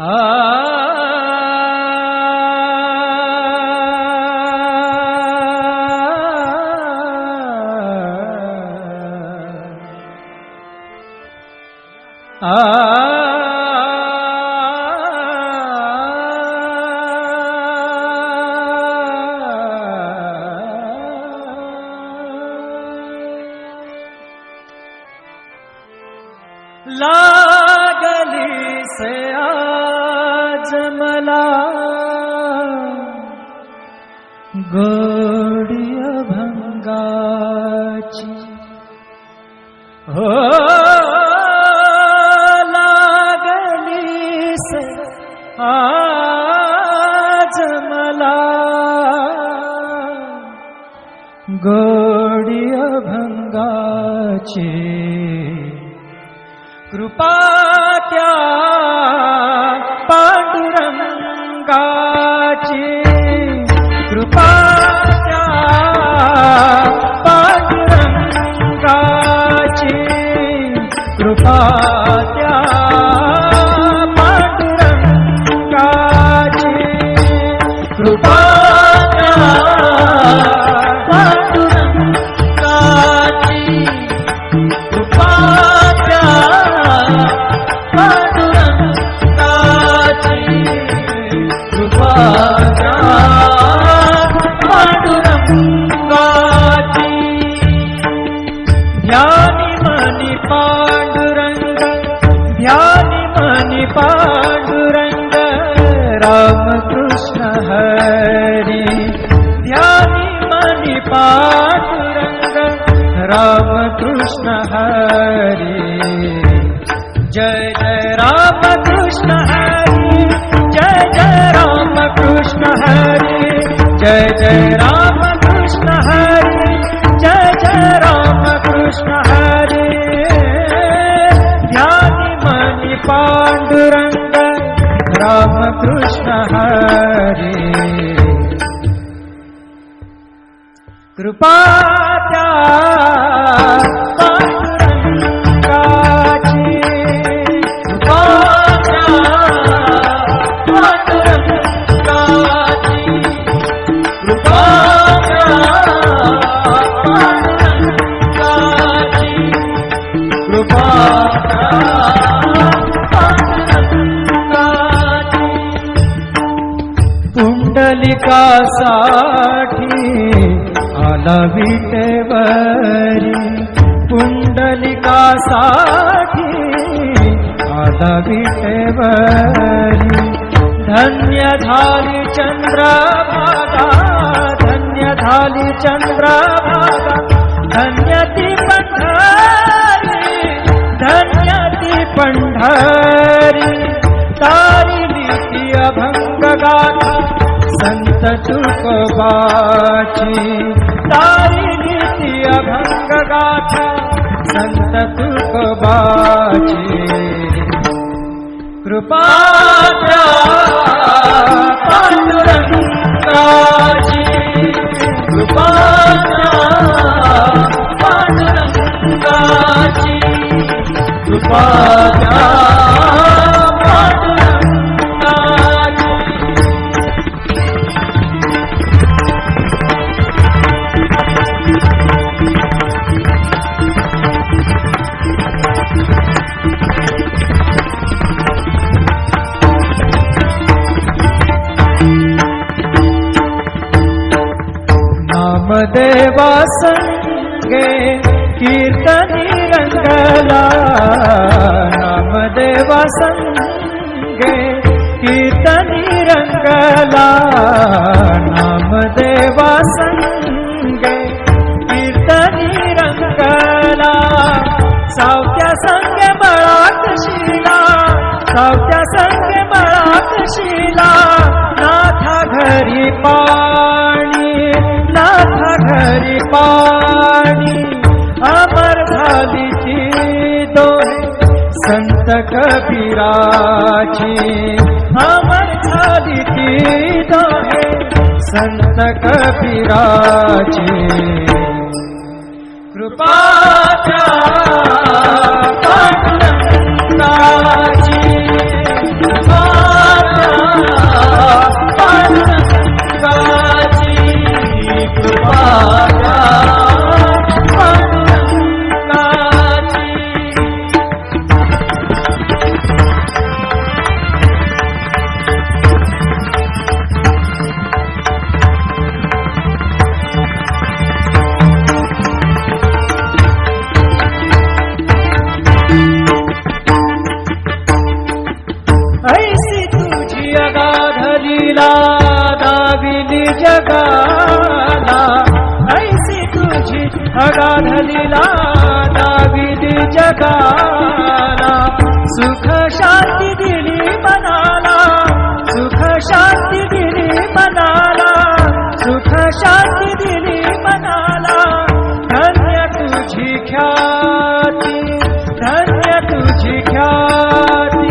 Ah. Kamala गोडिय गोडि अभङ्ग गोडिय भङ्गाची कृपा कृपा त्या पांडुरंगाची कृपा पांडुरंगाची कृपा पांडुरंगाची कृपाच्या पांडुरंगाची कृपाच्या ध्यानी मनी पांडुरंग रामकृष्ण हरी जय जय रामकृष्ण हरी जय जय रामकृष्ण हरी जय जय रामकृष्ण हरी जय जय रामकृष्ण हरी ध्यानी मनी पांडुरंग रामकृष्ण हरी कृपा त्या पांडुरंगाची कृपा पांडुरंगाची पांडुरंगाची। पांडुरंगाची विटेवरी पुंडलिकासाठी आला विटेवरी धन्य झाली चंद्रभागा धन्य झाली चंद्रभागा धन्य ती पंढरी धन्य ती पंढरी तारी ती अभंग गाथा संत तुकोबाची तारिणी अभंग गाथा संत तुकोबाची. कृपा पांडुरंगाची. कृपा पांडुरंगाची. देवा संगे कीर्तनी रंगला नामदेवा संगे कीर्तनी रंगला नामदेवा संगे कीर्तनी रंगला। सावत्या संगे बळात शिला सावत्या संगे बळात शिला नाथा घरी पा पाणी अमर झाली दोहे संत कबीराची. अमर झाली दोहे संत कबीराची. जगाला ऐसी तुझी अगाध लीला दाविली जगाला सुख शांती दिली मनाला सुख शांती दिली मनाला सुख शांती दिली मनाला. धन्य तुझी ख्याती धन्य तुझी ख्याती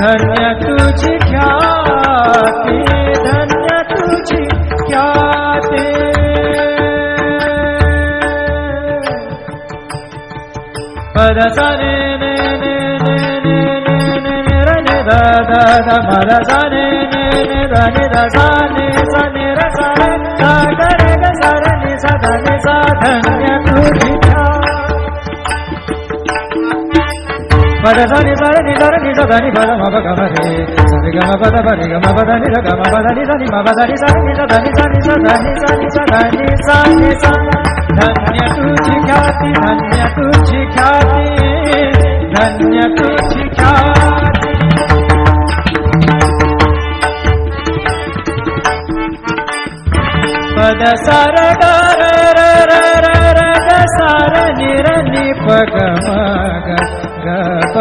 धन्य तुझी ख्याती. పరసనే మరసనే దని రసానే సని రస సగ సరణి సదని సాధన Pada sara da ra ra ra ra da sara ni ra ni pa ga ma ga ga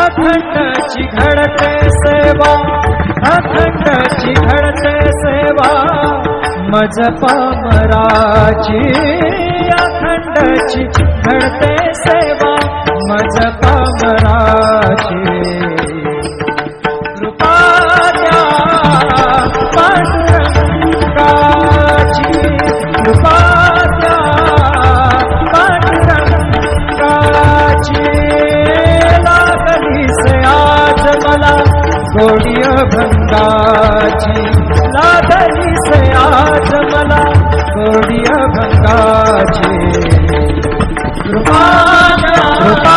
अखंडची घडते सेवा अखंडची घडते सेवा. मज पामराची अखंडची घडते सेवा. मज झाला सोडिय भंगाची लादली से आज मला सोडिय भंगाची. कृपा कृपा